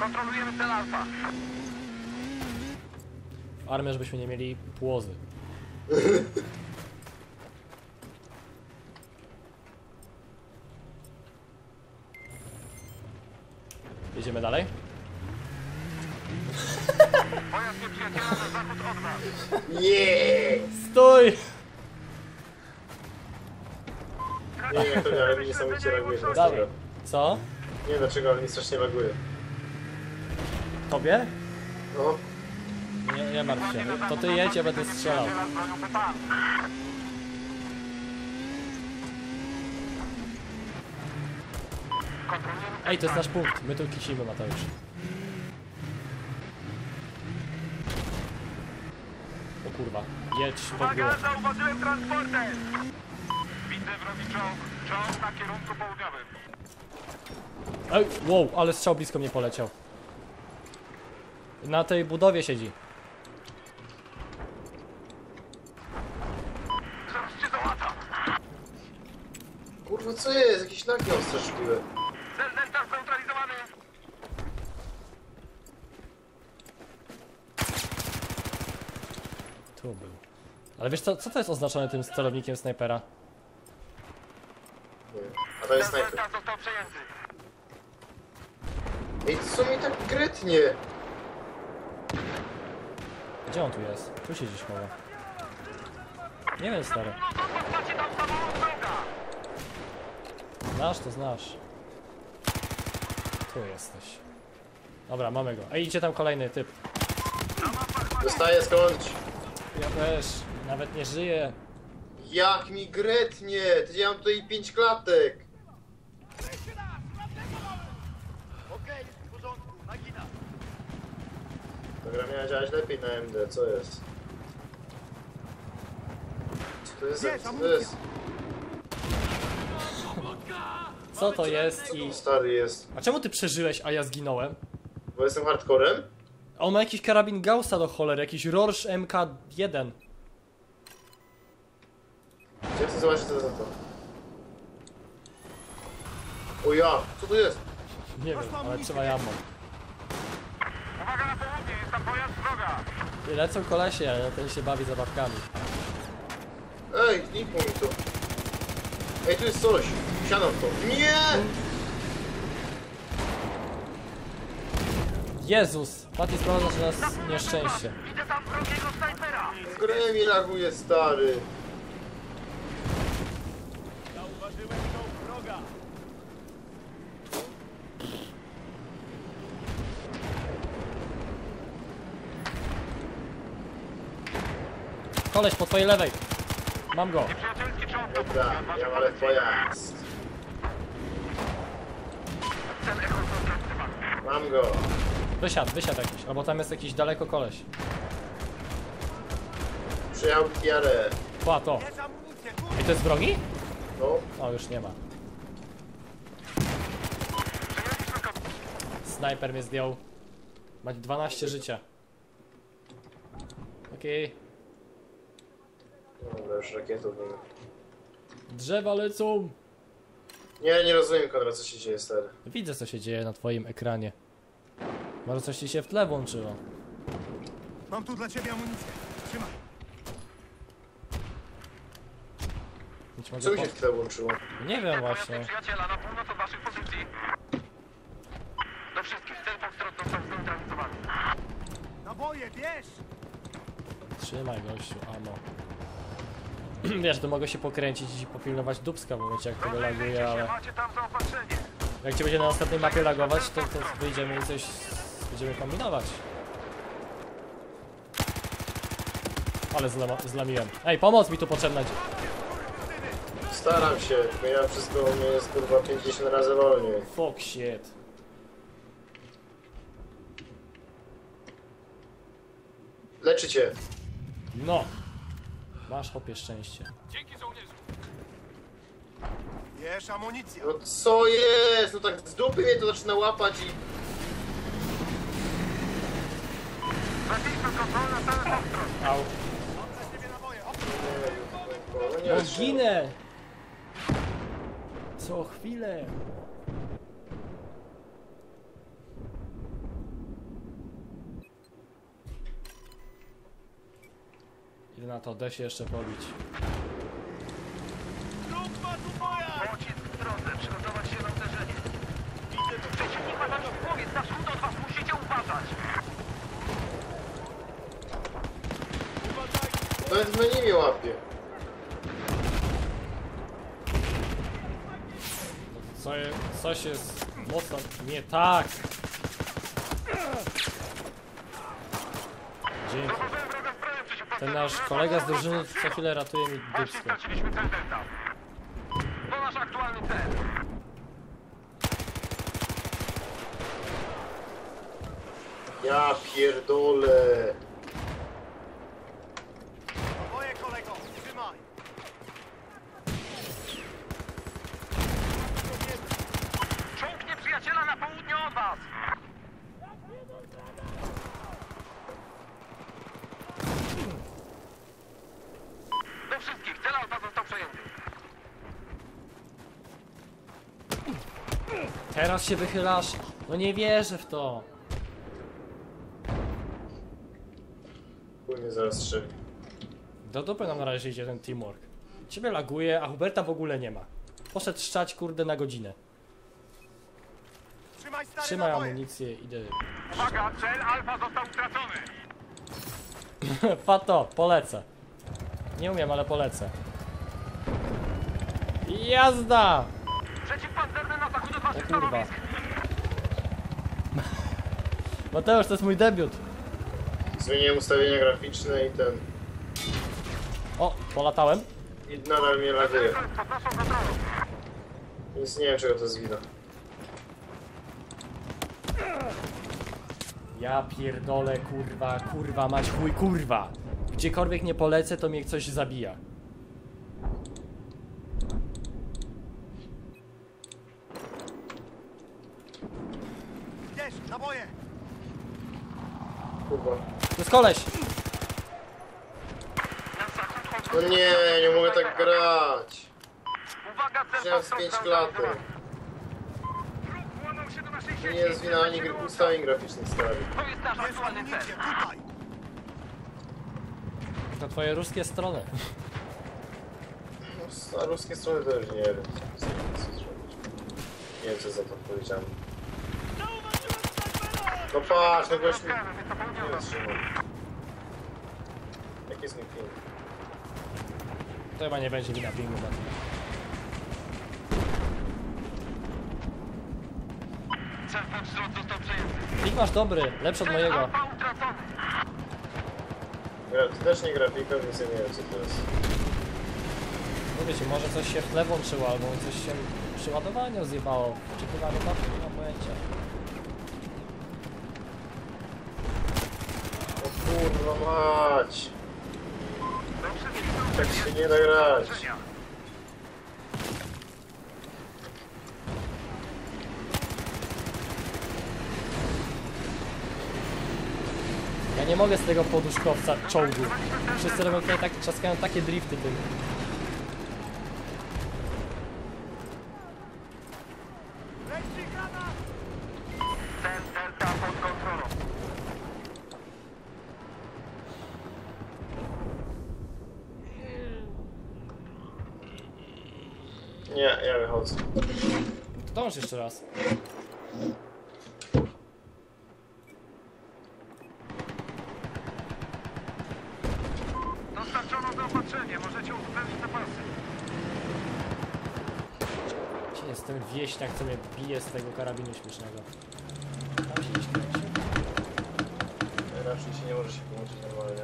Kontrolujemy cel Alfa. Armię, żebyśmy nie mieli płozy. Jedziemy dalej? Pojazd nieprzyjaciela na zachód od nas. Nie! Stój! Nie wiem jak to ale mi niesamowicie. Dawaj. Dlaczego? Co? Nie wiem dlaczego, ale mi strasznie laguje. Tobie? No, Nie, nie martw się. To ty jedź, ja będę strzelał. Ej, to jest nasz punkt. My tu kisimy, Mateusz. O kurwa. Jedź pod górę. Uwaga, zauważyłem transporter! Widzę wrogi czołg. Czołg na kierunku południowym. Ej, wow, ale strzał blisko mnie poleciał. Na tej budowie siedzi. Kurwa co jest? Jakieś lagi ostrzeszliwe. Cel Delta zneutralizowany! Tu był. Ale wiesz co, co to jest oznaczone tym celownikiem snajpera? Nie wiem. A to jest snajper. Został przejęty. Ej, co mi tak grytnie? Gdzie on tu jest? Tu się gdzieś chowa. Nie wiem, stary. Znasz to znasz. Tu jesteś. Dobra, mamy go. A idzie tam kolejny typ. Dostaję skądś. Ja też. Nawet nie żyję. Jak mi grytnie! Ty ja mam tutaj pięć klatek. Okej, w porządku, nagina. Ta gra miała działać lepiej na MD, co jest? Co to jest? za- Co to jest? Co to jest i... Stary jest. A czemu ty przeżyłeś, a ja zginąłem? Bo jestem hardcorem? A On ma jakiś karabin Gaussa do cholery, jakiś Rorsch MK1. Ja chcę zobaczyć co to za to. O ja! Co to jest? Nie wiem, ale trzeba południe, jest tam pojazd wroga. Lecą kolesie, ale ten się bawi zabawkami. Ej, znikło mi to. Ej, tu jest coś. Siadam w to. Nie! Jezus! Mati sprowadza na nas nieszczęście. Widzę tam wrogiego snajpera. W grę mi laguje, stary. Koleś po twojej lewej! Mam go! Nieprzyjacielski czołg Dobra, ja walę w pojazd. Mam go. Wysiadł, wysiadł jakiś. Albo tam jest jakiś daleko koleś. Przyjechał Kiarę. Pa, to. I to jest wrogi? No, O, już nie ma. Snajper mnie zdjął. Mać 12 życia. Okej. Dobra, już rakietów nie ma. Drzewa lecą! Nie, nie rozumiem, Konrad, co się dzieje, stary. Widzę co się dzieje na twoim ekranie. Może coś ci się w tle włączyło. Mam tu dla ciebie amunicję. Trzymaj. Być Co mi po... się w tle włączyło? Nie wiem właśnie. nieprzyjaciela na północ od waszych pozycji. Do wszystkich, cel Foxtrot został zneutralizowany. Naboje, bierz! Trzymaj gościu, amo. Wiesz, to mogę się pokręcić i popilnować dubska w momencie jak tego laguje, ale jak ci będzie na następnej mapie lagować, to, to wyjdziemy i coś będziemy kombinować. Ale zlama, zlamiłem. Ej, pomoc mi tu potrzebna. Staram się, tylko ja wszystko u mnie jest kurwa 50 razy wolniej. Fuck shit. Leczycie. No. Masz hopie szczęście. Dzięki żołnierzu. Bierz amunicję. No co jest? No tak z dupy mnie to zaczyna łapać i... Au. No ginę! Co chwilę. Na to, da się jeszcze pobić. Grupa tu moja! Pocisk w drodze, przygotować się na uderzenie. Przeciwnik ma tam powiedz, na wschód od was, musicie uważać. Nawet w menu mnie łapie. Co je, coś jest mocno nie tak. Dzięki. Zauważyłem wroga zbroję przeciwpancerną. Ten nasz kolega z drużyny co chwilę ratuje mi dupsko. straciliśmy cel Delta. To nasz aktualny cel. Ja pierdolę. Naboje, kolego! Trzymaj! Czołg nieprzyjaciela na południe od was. Do wszystkich, cel Alfa został przejęty. Teraz się wychylasz? No nie wierzę w to. Mnie zaraz strzeli. Do dupy nam na razie idzie ten teamwork. Ciebie laguje, a Huberta w ogóle nie ma. Poszedł szczać kurde na godzinę. Trzymaj stary Trzymaj amunicję, idę. Uwaga, cel Alfa został utracony. Fato, polecę. Nie umiem, ale polecę. Jazda! Przeciwpancerny na zachód od waszych O kurwa. stanowisk. Mateusz, to jest mój debiut. Zmieniłem ustawienia graficzne i ten... O, polatałem. I nadal mnie laguje. Cel pod naszą kontrolą. Więc nie wiem czego to jest wina. Ja pierdolę, kurwa, kurwa, mać chuj, kurwa. Gdziekolwiek nie polecę, to mnie coś zabija. Naboje! Kurwa. To jest koleś! Na No nie, nie mogę tak grać. Uwaga, Wziąłem z został 5 klaty. zneutralizowany. Wróg włamał się do naszej To sieci. nie jest wina ani gry- ustawień graficznych stary. To jest nasz aktualny cel. To twoje ruskie strony. No, z- a ruskie strony to już nie wiem. co- co zrobić. Nie wiem co za to powiedziałem. No patrz, no mi... Rozkażę, jest wytrzymał. Jaki jest mój film? To chyba nie będzie pingu, wzrost został przejęty. Ping masz dobry, lepszy od mojego. Gra, to też nie grafika, więc ja nie wiem co to jest. Mówię ci, może coś się w tle włączyło, albo coś się przy ładowaniu zjebało. Czy chyba robotę, nie mam pojęcia. O kurwa Tak się nie da grać. Ja nie mogę z tego poduszkowca czołgu. Wszyscy robią tutaj tak, trzaskają takie drifty tym. Leci granat! Cel Delta pod kontrolą. Nie, ja wychodzę. To dąż jeszcze raz. Dostarczono zaopatrzenie, możecie uzupełnić zapasy. Gdzie jest ten wieśniak, co mnie bije z tego karabinu śmiesznego? Tam się gdzieś kręci. Raczej się nie może się połączyć normalnie.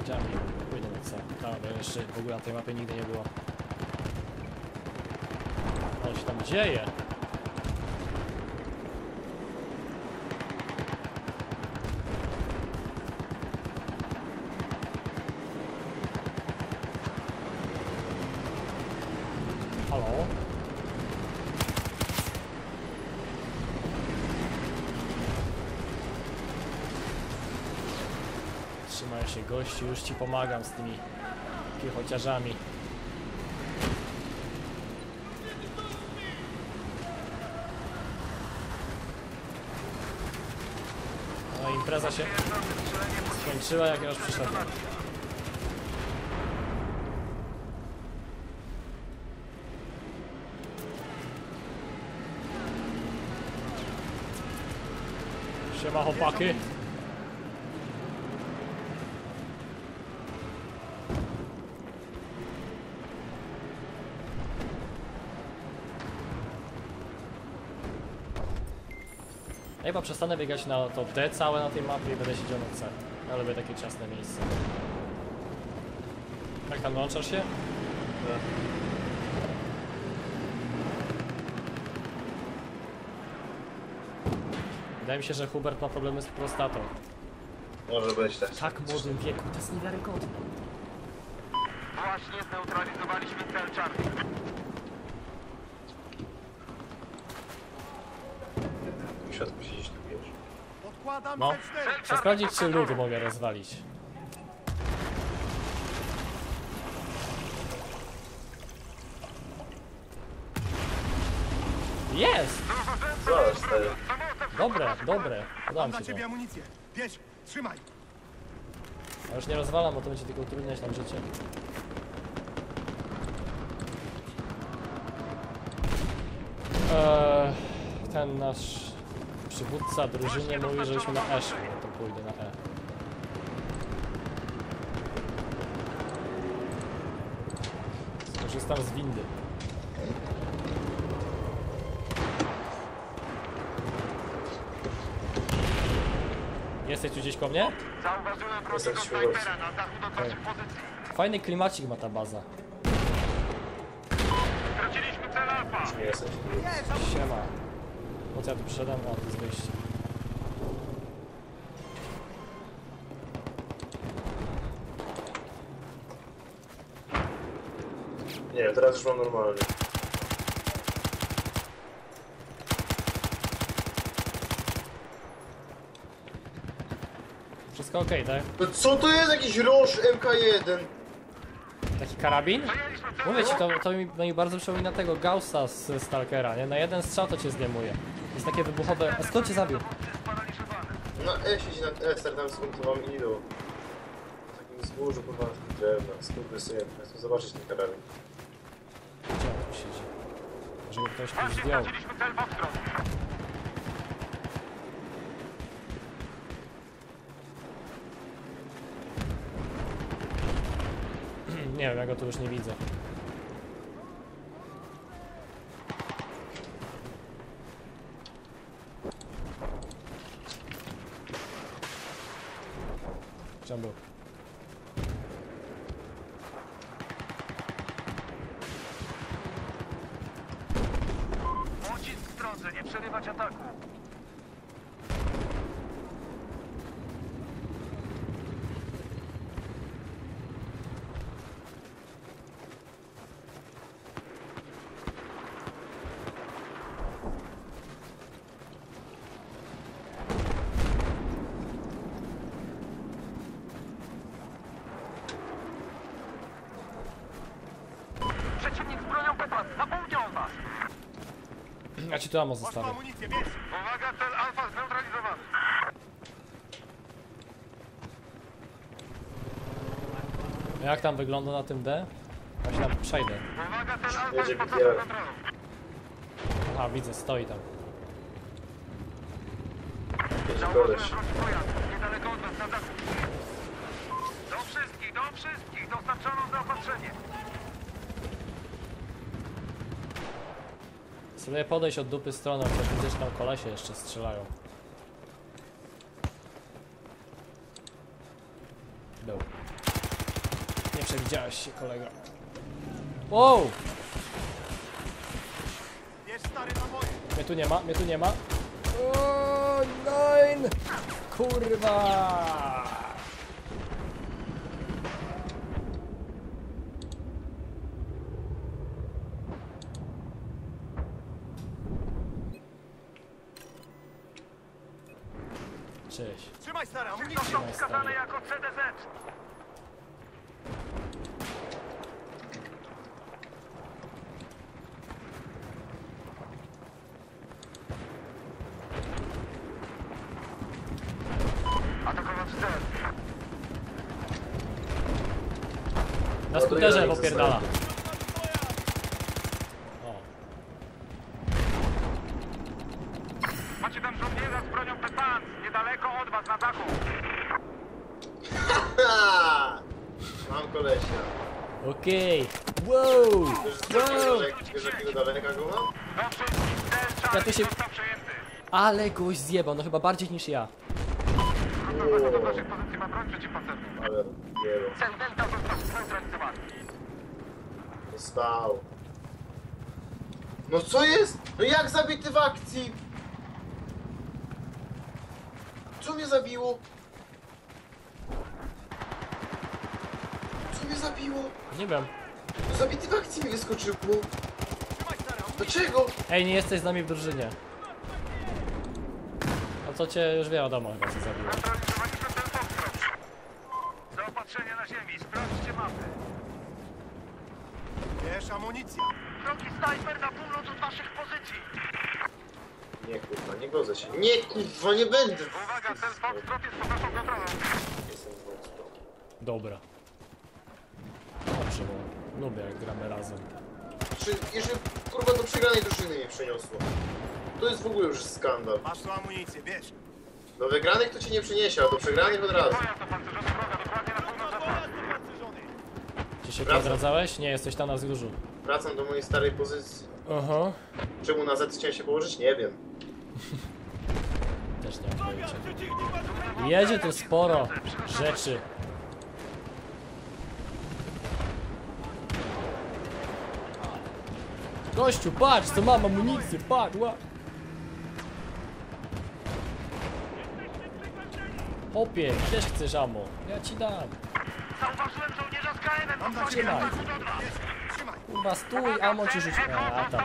Widziałem, pójdę na co. Tam, bo jeszcze w ogóle na tej mapie nigdy nie było. Się tam dzieje. Halo? Trzymaj się gościu, już ci pomagam z tymi piechociarzami. Impreza się skończyła, jak ja już przyszedłem. Siema chłopaki. Chyba przestanę biegać na to D całe na tej mapie i będę siedział na C. Ja lubię takie ciasne miejsce. Jak tam łączasz się? Wydaje mi się, że Hubert ma problemy z prostatą. Może być tak. W tak młodym wieku, to jest niewiarygodne. Właśnie zneutralizowaliśmy cel Charlie. W środku siedzieć tu wiesz. Podkładam No. C4. Chcę sprawdzić, czy lód mogę rozwalić. Jest! Zaraz, stary. Dobre, dobre. To. amunicję. Bierz, trzymaj. Ja już nie rozwalam, bo to będzie tylko utrudniać nam życie. Eee, ten nasz przywódca drużyny mówi, żebyśmy na E szli, to pójdę na E. Skorzystam z windy. Jesteś tu gdzieś ko mnie? Zauważyłem wrogiego świadomy. snajpera na pozycji. Fajny klimacik ma ta baza. Straciliśmy cel Alfa. Siema. Co ja tu przyszedłem? O, to jest wyjście. Nie teraz już mam normalnie. Wszystko ok, tak? No co to jest jakiś Roche MK1? Taki karabin? Mówię ci, to, to mi, no bardzo przypomina tego Gaussa z Stalkera, nie? Na jeden strzał to cię zdejmuje. Jest takie wybuchowe... A skąd cię zabił? Na E siedzi na E, stary, tam zmontowałem ilu. Na takim wzgórzu, kurwa, drewna, skurwysyn. Chcę zobaczyć ten karabin. Gdzie on siedzi? Żeby ktoś tu zdjął. Nie wiem, ja go tu już nie widzę. Gdzie on był? Pocisk w drodze, nie przerywać ataku. Przeciwnik z bronią Pepas, na południe od was. Ja ci tu amo zostawię. amunicję, bierz. Uwaga, cel Alfa zneutralizowany. Jak tam wygląda na tym D? Ja się tam przejdę. Uwaga, cel Alfa jest pod kontrolą. A, widzę, stoi tam. Zauważyłem koleś. wrogi pojazd, niedaleko od nas na dachu. Do wszystkich, do wszystkich, dostarczono zaopatrzenie. Spróbuję podejść od dupy stroną, widzę, że tam kolesie jeszcze strzelają. Był. Nie przewidziałeś się, kolego. Wow! Mnie tu nie ma, mnie tu nie ma. O, nein! Kurwa! Cześć. Trzymaj stary, amunicję! Został wskazany jako CDZ! Na skuterze popierdala. Kolesia. okej. Wow! Wow! wiesz, jakiego daleka go mam? Do wszystkich, cel Ja się-. Ale gość zjebał, no chyba bardziej niż ja. Wrócę do waszych pozycji, ma broń przeciwpancerną. Ale jelo. Cel Delta został zneutralizowany. No co jest? No jak zabity w akcji? Co mnie zabiło? Co mnie zabiło? Nie wiem. Zabity w akcji mi wyskoczyło. Dlaczego? Ej, nie jesteś z nami w drużynie. A co cię już wiadomo chyba co zabiło. Foxtrot. Zaopatrzenie na ziemi, sprawdźcie mapy. Bierz amunicję. Drogi snajper na północ od waszych pozycji. Nie kurwa, nie godzę się. Nie kurwa, nie będę. Uwaga, cel Foxtrot jest pod naszą kontrolą. Jestem wąsko. Dobra. Dobrze, bo lubię jak gramy razem. Czy jeżeli kurwa do przegranej drużyny mnie przeniosło? To jest w ogóle już skandal. Masz tu amunicję, bierz. Do wygranych to cię nie przeniesie, a do przegranych od razu. Czy się tu Wracam. odradzałeś? Nie, jesteś tam na wzgórzu. Wracam do mojej starej pozycji. Aha. Czemu na Z chciałem się położyć? Nie wiem. Też nie mam pojęcia. Jedzie tu sporo rzeczy. Gościu, patrz, co mam amunicję, patrz, ła. Hopie, też chcesz amo. Ja ci dam. Zauważyłem żołnierza z KN-em, Mam ciebie na od was. Bierz, trzymaj. Kurwa, stój, amo ci rzuć. A, a tam.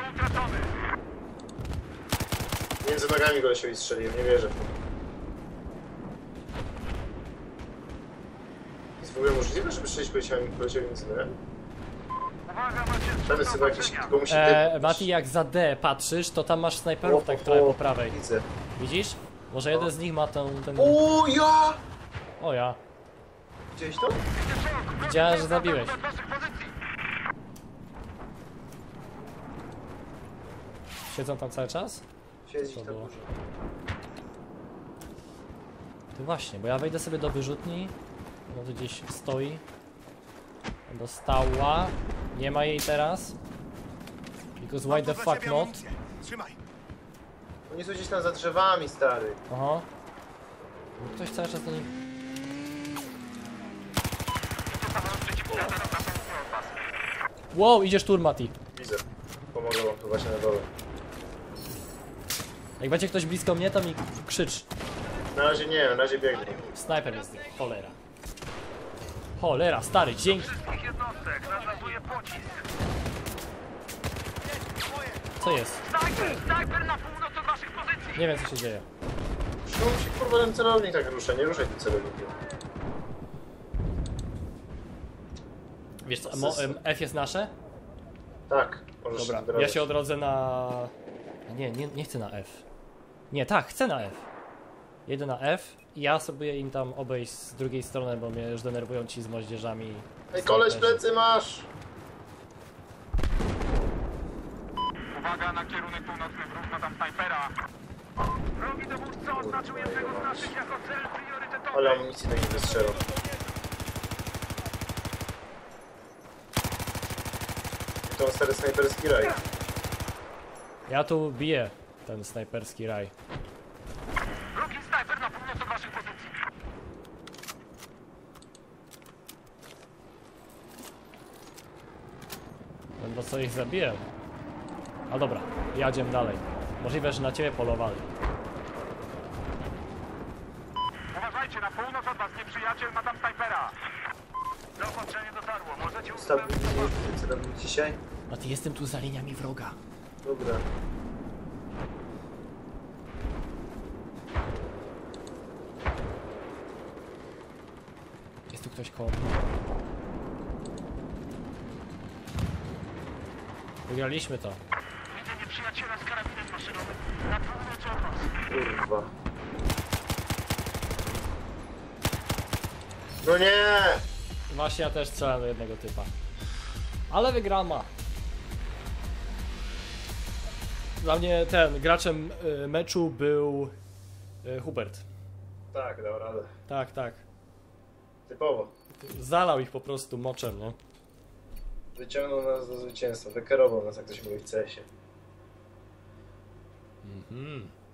Między nogami kolesiowi strzeliłem, nie wierzę. Jest w ogóle możliwe, żeby strzelić kolesiowi między nogami? Tam otoczenia. tylko musi E, Mati, jak za D patrzysz, to tam masz snajperów tak trochę po prawej. Widzę. Widzisz? Może jeden z nich ma ten... ten... O ja! O ja. Widziałeś to? Widziałem, że zabiłeś. Siedzą tam cały czas? Siedzi było. górze. To właśnie, bo ja wejdę sobie do wyrzutni. No to gdzieś stoi. Dostała. Nie ma jej teraz. Because why the fuck not? Trzymaj. Oni są gdzieś tam za drzewami, stary. Aha. No Ktoś cały czas do nich... Wow, idziesz tur, Mati. Widzę. Pomogę wam tu właśnie na dole. Jak będzie ktoś blisko mnie, to mi krzycz. Na razie nie, na razie biegnę. Snajper jest. Cholera. Cholera, stary, dzięki. Wszystkich jednostek. Co jest? Snajper, snajper na północ od waszych pozycji. Nie wiem, co się dzieje. Czemu się kurwa ten celownik tak rusza? Nie ruszaj tym celownikiem. Wiesz co, mo, em, F jest nasze? Tak, możesz Dobra, się ja się odrodzę na... A Nie, nie, nie chcę na F. Nie, tak, chcę na F. Jedę na F i ja sobie im tam obejść z drugiej strony, bo mnie już denerwują ci z moździerzami. Ej, koleś plecy masz! Uwaga na kierunek północny, wróg ma tam snajpera. Wrogi dowódca oznaczył jednego z naszych jako cel priorytetowy. Ale amunicji do nich wystrzelam. I to stary snajperski raj. Ja tu biję ten snajperski raj. Wrogi snajper na północ od waszych pozycji. No bo co ich zabiję? A dobra, jadziem dalej. Możliwe, że na ciebie polowali. Uważajcie, na północ od was nieprzyjaciel ma tam snajpera. Zaopatrzenie dotarło, możecie Stabilizuj, uzupełnić. co robić dzisiaj? A ty jestem tu za liniami wroga. Dobra. Jest tu ktoś koło mnie. Wygraliśmy to. Widzę nieprzyjaciela z karabinem maszynowym. Na północ od was. Kurwa. No nie! Właśnie ja też strzelam do jednego typa. Ale wygrama. Dla mnie ten graczem y, meczu był y, Hubert. Tak, dał radę. Tak, tak. Typowo. Zalał ich po prostu moczem, nie? Wyciągnął nas do zwycięstwa. Wykierował nas, jak to się mówi w CS-ie. Mm-hmm.